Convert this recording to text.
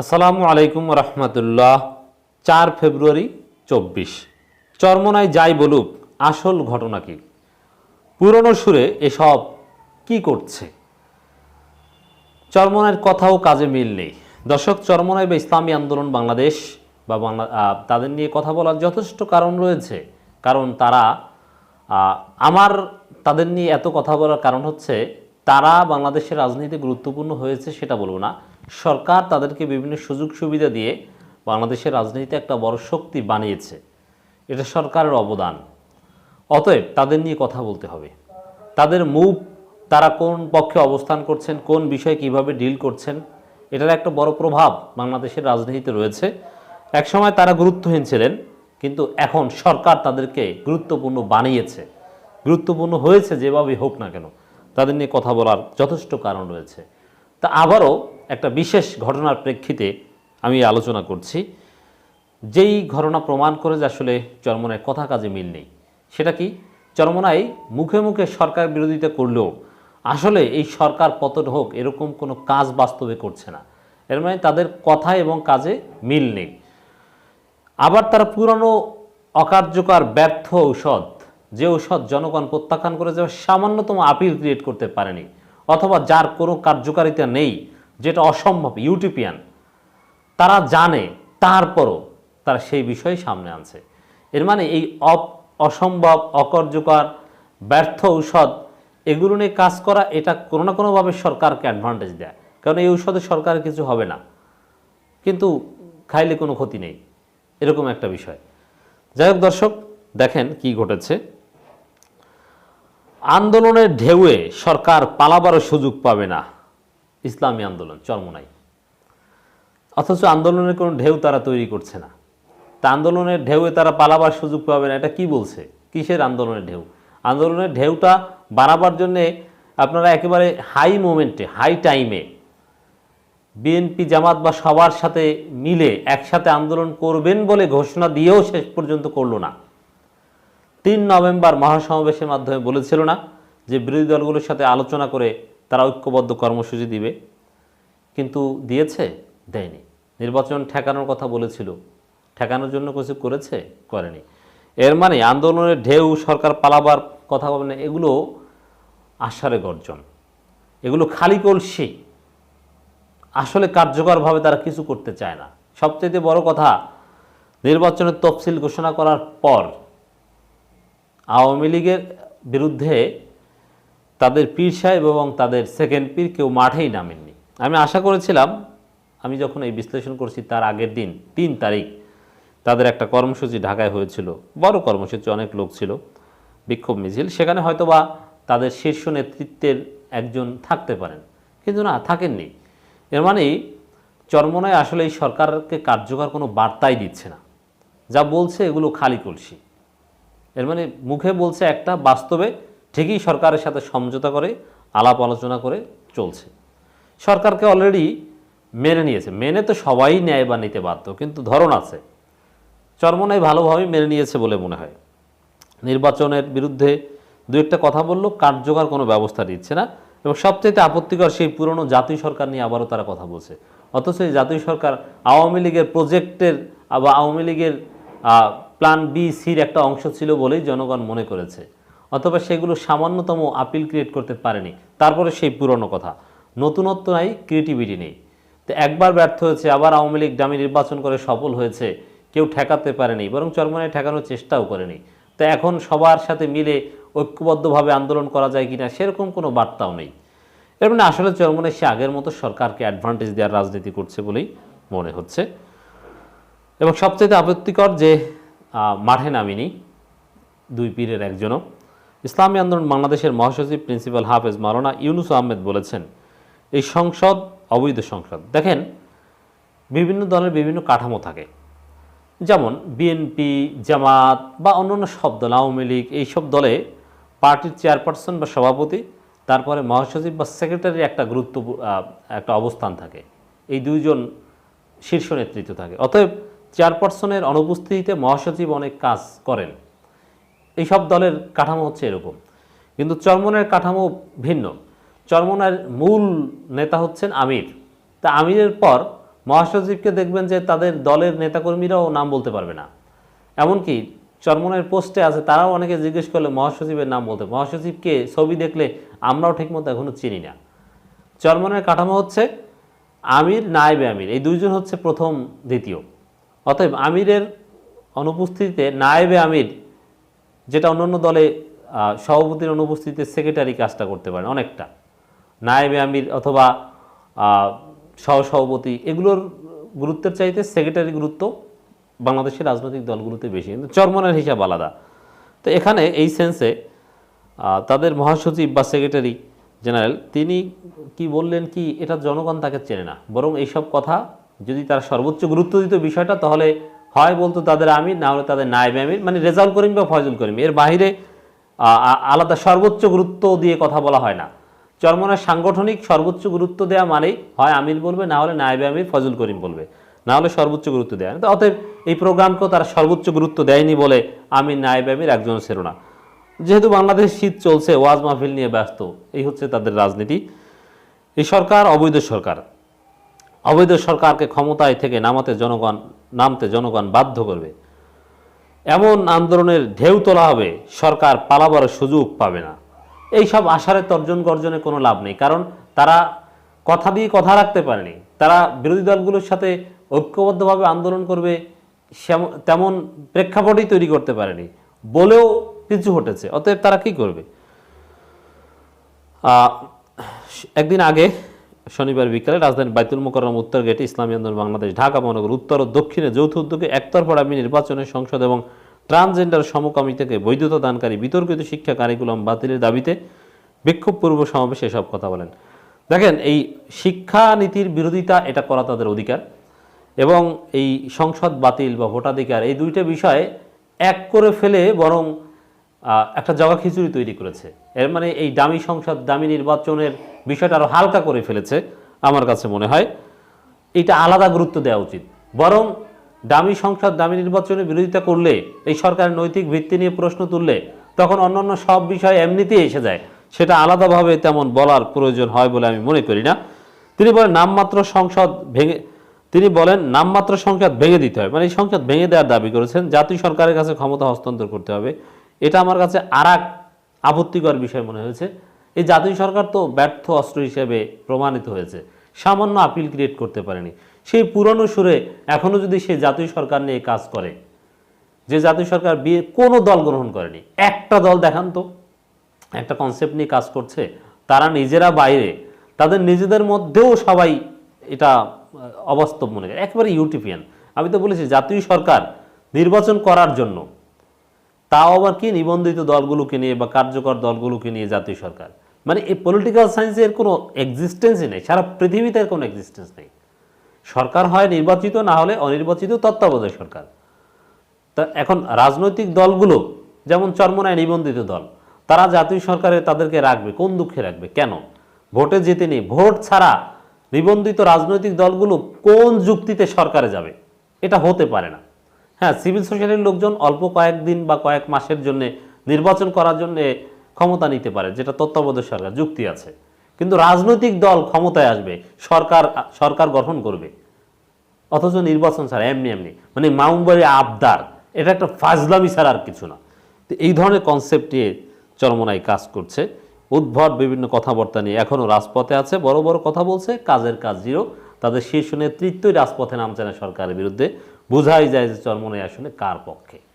আসসালামু আলাইকুম রহমতুল্লাহ। চার ফেব্রুয়ারি চব্বিশ। চরমনায় যাই বলুক, আসল ঘটনা কি? পুরনো সুরে এসব কি করছে? চরমনায়ের কথাও কাজে মিল নেই। দর্শক চরমনায় বা ইসলামী আন্দোলন বাংলাদেশ বা বাংলা তাদের নিয়ে কথা বলার যথেষ্ট কারণ রয়েছে। কারণ তারা আমার তাদের নিয়ে এত কথা বলার কারণ হচ্ছে, তারা বাংলাদেশের রাজনীতি গুরুত্বপূর্ণ হয়েছে সেটা বলব না। সরকার তাদেরকে বিভিন্ন সুযোগ সুবিধা দিয়ে বাংলাদেশের রাজনীতিতে একটা বড় শক্তি বানিয়েছে। এটা সরকারের অবদান। অতএব তাদের নিয়ে কথা বলতে হবে। তাদের মুভ, তারা কোন পক্ষে অবস্থান করছেন, কোন বিষয়ে কীভাবে ডিল করছেন, এটার একটা বড় প্রভাব বাংলাদেশের রাজনীতিতে রয়েছে। একসময় তারা গুরুত্বহীন ছিলেন, কিন্তু এখন সরকার তাদেরকে গুরুত্বপূর্ণ বানিয়েছে। গুরুত্বপূর্ণ হয়েছে যেভাবে হোক না কেন, তাদের নিয়ে কথা বলার যথেষ্ট কারণ রয়েছে। তা আবারও একটা বিশেষ ঘটনার প্রেক্ষিতে আমি আলোচনা করছি। যেই ঘটনা প্রমাণ করে যে আসলে চরমনায় কথা কাজে মিল নেই, সেটা কি? চরমনায় মুখে মুখে সরকার বিরোধিতা করলেও আসলে এই সরকার পতন হোক এরকম কোনো কাজ বাস্তবে করছে না। এর মানে তাদের কথা এবং কাজে মিল নেই। আবার তারা পুরনো অকার্যকর ব্যর্থ ঔষধ, যে ঔষধ জনগণ প্রত্যাখ্যান করে যাবে সামান্যতম আপিল ক্রিয়েট করতে পারেনি, অথবা যার কোনো কার্যকারিতা নেই যেটা অসম্ভব, ইউটিপিয়ান। তারা জানে, তারপরও তারা সেই বিষয় সামনে আনছে। এর মানে এই অসম্ভব, অকার্যকর, ব্যর্থ ঔষধ, এগুলো নিয়ে কাজ করা এটা কোনো না কোনোভাবে সরকারকে অ্যাডভান্টেজ দেয়। কারণ এই ঔষধে সরকারের কিছু হবে না। কিন্তু খাইলে কোনো ক্ষতি নেই। এরকম একটা বিষয়। যাই হোক দর্শক, দেখেন কি ঘটেছে। আন্দোলনের ঢেউয়ে সরকার পালাবারও সুযোগ পাবে না। ইসলামী আন্দোলন চরমনাই অথচ আন্দোলনের কোনো ঢেউ তারা তৈরি করছে না। তা আন্দোলনের ঢেউয়ে তারা পালাবার সুযোগ পাবে না, এটা কি বলছে? কিসের আন্দোলনের ঢেউ? আন্দোলনের ঢেউটা বাড়াবার জন্যে আপনারা একেবারে হাই মোমেন্টে হাই টাইমে বিএনপি জামাত বা সবার সাথে মিলে একসাথে আন্দোলন করবেন বলে ঘোষণা দিয়েও শেষ পর্যন্ত করল না। তিন নভেম্বর মহাসমাবেশের মাধ্যমে বলেছিল না যে বিরোধী দলগুলোর সাথে আলোচনা করে তারা ঐক্যবদ্ধ কর্মসূচি দিবে, কিন্তু দিয়েছে, দেয়নি। নির্বাচন ঠেকানোর কথা বলেছিল, ঠেকানোর জন্য কিছু করেছে, করেনি। এর মানে আন্দোলনের ঢেউ, সরকার পালাবার কথা বলে না এগুলো আশারে গর্জন। এগুলো খালি কলসি। আসলে কার্যকরভাবে তারা কিছু করতে চায় না। সবচেয়ে বড় কথা, নির্বাচনের তফসিল ঘোষণা করার পর আওয়ামী লীগের বিরুদ্ধে তাদের পীর সাহেব এবং তাদের সেকেন্ড পীর কেউ মাঠেই নামেননি। আমি আশা করেছিলাম, আমি যখন এই বিশ্লেষণ করছি তার আগের দিন, তিন তারিখ, তাদের একটা কর্মসূচি ঢাকায় হয়েছিল, বড় কর্মসূচি, অনেক লোক ছিল, বিক্ষোভ মিছিল, সেখানে হয়তোবা তাদের শীর্ষ নেতৃত্বের একজন থাকতে পারেন, কিন্তু না, থাকেননি। এর মানে চরমনায় আসলে এই সরকারকে কার্যকর কোনো বার্তাই দিচ্ছে না। যা বলছে এগুলো খালি কলসি। এর মানে মুখে বলছে একটা, বাস্তবে ঠিকই সরকারের সাথে সমঝোতা করে, আলাপ আলোচনা করে চলছে। সরকারকে অলরেডি মেনে নিয়েছে। মেনে তো সবাই ন্যায় বা নিতে বাধ্য, কিন্তু ধরন আছে। চরমনাই ভালোভাবেই মেনে নিয়েছে বলে মনে হয়। নির্বাচনের বিরুদ্ধে দু একটা কথা বলল, কার্যকর কোনো ব্যবস্থা দিচ্ছে না। এবং সবচেয়ে আপত্তিকর সেই পুরনো জাতীয় সরকার নিয়ে আবারও তারা কথা বলছে। অথচ এই জাতীয় সরকার আওয়ামী লীগের প্রজেক্টের বা আওয়ামী লীগের প্ল্যান বি সির একটা অংশ ছিল বলেই জনগণ মনে করেছে। অথবা সেগুলো সামান্যতম আপিল ক্রিয়েট করতে পারেনি। তারপরে সেই পুরনো কথা। নতুনত্ব নাই ক্রিয়েটিভিটি নেই। তো একবার ব্যর্থ হয়েছে, আবার আওয়ামী লীগ দামি নির্বাচন করে সফল হয়েছে, কেউ ঠেকাতে পারেনি, বরং চরমনায় ঠেকানোর চেষ্টাও করেনি। তো এখন সবার সাথে মিলে ঐক্যবদ্ধভাবে আন্দোলন করা যায় কিনা, সেরকম কোনো বার্তাও নেই। এর মানে আসলে চরমনে সে আগের মতো সরকারকে অ্যাডভান্টেজ দেওয়ার রাজনীতি করছে বলেই মনে হচ্ছে। এবং সবচেয়ে আপত্তিকর যে মাঠে নামিনি, দুই পীরের একজনও ইসলামী আন্দোলন বাংলাদেশের মহাসচিব প্রিন্সিপাল হাফেজ মাওলানা ইউনুস আহমেদ বলেছেন, এই সংসদ অবৈধ সংসদ। দেখেন, বিভিন্ন দলের বিভিন্ন কাঠামো থাকে। যেমন বিএনপি, জামাত বা অন্যান্য সব দল, আওয়ামী লীগ, এইসব দলে পার্টির চেয়ারপারসন বা সভাপতি, তারপরে মহাসচিব বা সেক্রেটারির একটা গুরুত্ব একটা অবস্থান থাকে। এই দুইজন শীর্ষ নেতৃত্ব থাকে। অতএব চেয়ারপারসনের অনুপস্থিতিতে মহাসচিব অনেক কাজ করেন। এইসব দলের কাঠামো হচ্ছে এরকম। কিন্তু চরমনের কাঠামো ভিন্ন। চরমনের মূল নেতা হচ্ছেন আমির। তা আমিরের পর মহাসচিবকে দেখবেন যে তাদের দলের নেতাকর্মীরাও নাম বলতে পারবে না। এমনকি চরমনের পোস্টে আছে, তারাও অনেকে জিজ্ঞেস করলে মহাসচিবের নাম বলতে। মহাসচিবকে ছবি দেখলে আমরাও ঠিকমতো এখনও চিনি না। চরমনের কাঠামো হচ্ছে আমির নায়েবে আমির। এই দুইজন হচ্ছে প্রথম, দ্বিতীয়। অতএব আমিরের অনুপস্থিতিতে নায়েবে আমির যেটা অন্যান্য দলে সভাপতির অনুপস্থিতিতে সেক্রেটারি কাজটা করতে পারেন অনেকটা। নায়েবে আমির অথবা সহসভাপতি এগুলোর গুরুত্বের চাইতে সেক্রেটারি গুরুত্ব বাংলাদেশের রাজনৈতিক দলগুলোতে বেশি। কিন্তু চরমনের হিসাব আলাদা। তো এখানে এই সেন্সে তাদের মহাসচিব বা সেক্রেটারি জেনারেল তিনি কি বললেন কি, এটা জনগণ তাকে চেনে না। বরং এইসব কথা যদি তার সর্বোচ্চ গুরুত্ব দিত বিষয়টা, তাহলে হয় বলতো তাদের আমির না হলে তাদের নায়েব আমির মানে রেজাউল করিম বা ফয়জুল করিম। এর আহ, আলাদা সর্বোচ্চ গুরুত্ব দিয়ে কথা বলা হয় না। চরমনের সাংগঠনিক সর্বোচ্চ গুরুত্ব দেওয়া মানেই হয় আমির বলবে না হলে নায়েবে আমির ফজল করিম বলবে। না হলে সর্বোচ্চ গুরুত্ব দেয় তো অতএব এই প্রোগ্রামকেও তারা সর্বোচ্চ গুরুত্ব দেয়নি বলে আমির নায়েবে আমির একজন ছিল না যেহেতু বাংলাদেশ শীত চলছে ওয়াজ মাহফিল নিয়ে ব্যস্ত এই হচ্ছে তাদের রাজনীতি। এই সরকার অবৈধ সরকার। অবৈধ সরকারকে ক্ষমতায় থেকে নামাতে জনগণ, নামতে জনগণ বাধ্য করবে। এমন আন্দোলনের ঢেউ তোলা হবে, সরকার পালাবার সুযোগ পাবে না। এই সব আশারে তর্জন গর্জনে কোনো লাভ নেই, কারণ তারা কথা দিয়ে কথা রাখতে পারেনি। তারা বিরোধী দলগুলোর সাথে ঐক্যবদ্ধভাবে আন্দোলন করবে তেমন প্রেক্ষাপটই তৈরি করতে পারেনি। বলেও কিছু ঘটেছে অতএব তারা কি করবে? একদিন আগে শনিবার বিকালে রাজধানীর বাইতুল মোকররম উত্তর গেটে ইসলামী আন্দোলন বাংলাদেশ ঢাকা মহানগর উত্তর ও দক্ষিণে যৌথ উদ্যোগে একতরফা ডামি নির্বাচনে সংসদ এবং ট্রান্সজেন্ডার সমকামী থেকে বৈধতা দানকারী বিতর্কিত শিক্ষা কারিকুলাম বাতিলের দাবিতে বিক্ষোভ পূর্ব সমাবেশে এসব কথা বলেন। দেখেন, এই শিক্ষা নীতির বিরোধিতা, এটা করা তাদের অধিকার এবং এই সংসদ বাতিল বা ভোটাধিকার, এই দুইটা বিষয়ে এক করে ফেলে বরং একটা জগা খিচুড়ি তৈরি করেছে। এর মানে এই দামি সংসদ, দামি নির্বাচনের বিষয়টা আরও হালকা করে ফেলেছে, আমার কাছে মনে হয়। এটা আলাদা গুরুত্ব দেওয়া উচিত। বরং দামি সংসদ, দামি নির্বাচনের বিরোধিতা করলে, এই সরকারের নৈতিক ভিত্তি নিয়ে প্রশ্ন তুললে, তখন অন্যান্য সব বিষয় এমনিতেই এসে যায়। সেটা আলাদাভাবে তেমন বলার প্রয়োজন হয় বলে আমি মনে করি না। তিনি বলেন, নামমাত্র সংসদ ভেঙে, তিনি বলেন, নামমাত্র সংসদ ভেঙে দিতে হবে মানে এই সংসদ ভেঙে দেওয়ার দাবি করেছেন। জাতীয় সরকারের কাছে ক্ষমতা হস্তান্তর করতে হবে। এটা আমার কাছে আর আপত্তিকর বিষয় মনে হয়েছে। এই জাতীয় সরকার তো ব্যর্থ অস্ত্র হিসেবে প্রমাণিত হয়েছে। সামান্য আপিল ক্রিয়েট করতে পারেনি। সেই পুরনো সুরে এখনও যদি সে জাতীয় সরকার নিয়ে কাজ করে, যে জাতীয় সরকার বিয়ে কোনো দল গ্রহণ করেনি, একটা দল দেখান তো। একটা কনসেপ্ট নিয়ে কাজ করছে, তারা নিজেরা বাইরে, তাদের নিজেদের মধ্যেও সবাই এটা অবাস্তব মনে করে। একেবারে ইউটিপিয়ান আমি তো বলেছি জাতীয় সরকার নির্বাচন করার জন্য তাও আবার কি নিবন্ধিত দলগুলোকে নিয়ে বা কার্যকর দলগুলোকে নিয়ে জাতীয় সরকার? মানে এই পলিটিক্যাল সায়েন্সের কোনো এক্সিস্টেন্সই নেই, সারা পৃথিবীতে কোনো এক্সিস্টেন্স নেই। সরকার হয় নির্বাচিত, না হলে অনির্বাচিত তত্ত্বাবধায়ক সরকার। তা এখন রাজনৈতিক দলগুলো, যেমন চরমনায় নিবন্ধিত দল, তারা জাতীয় সরকারে তাদেরকে রাখবে, কোন দুঃখে রাখবে? কেন? ভোটে জিতে নেই ভোট ছাড়া নিবন্ধিত রাজনৈতিক দলগুলো কোন যুক্তিতে সরকারে যাবে? এটা হতে পারে না। হ্যাঁ সিভিল সোসাইটির লোকজন অল্প কয়েকদিন বা কয়েক মাসের জন্য নির্বাচন করার জন্য ক্ষমতা নিতে পারে, যেটা তত্ত্বাবধায়ক সরকার, যুক্তি আছে। কিন্তু রাজনৈতিক দল ক্ষমতায় আসবে, সরকার সরকার গঠন করবে। অথচ নির্বাচন ছাড়া এমনি এমনি মানে মাউম্বারি আবদার, এটা একটা ফাজলামি ছাড়া আর কিছু না। তো এই ধরনের কনসেপ্ট নিয়ে চরমনায় কাজ করছে। উদ্ভট বিভিন্ন কথাবার্তা নিয়ে এখনও রাজপথে আছে, বড় বড় কথা বলছে, কাজের কাজ জিরো। তাদের শীর্ষ নেতৃত্বই রাজপথে নামছে না সরকারের বিরুদ্ধে। বোঝাই যায় যে চরমনাই আসলে কার পক্ষে।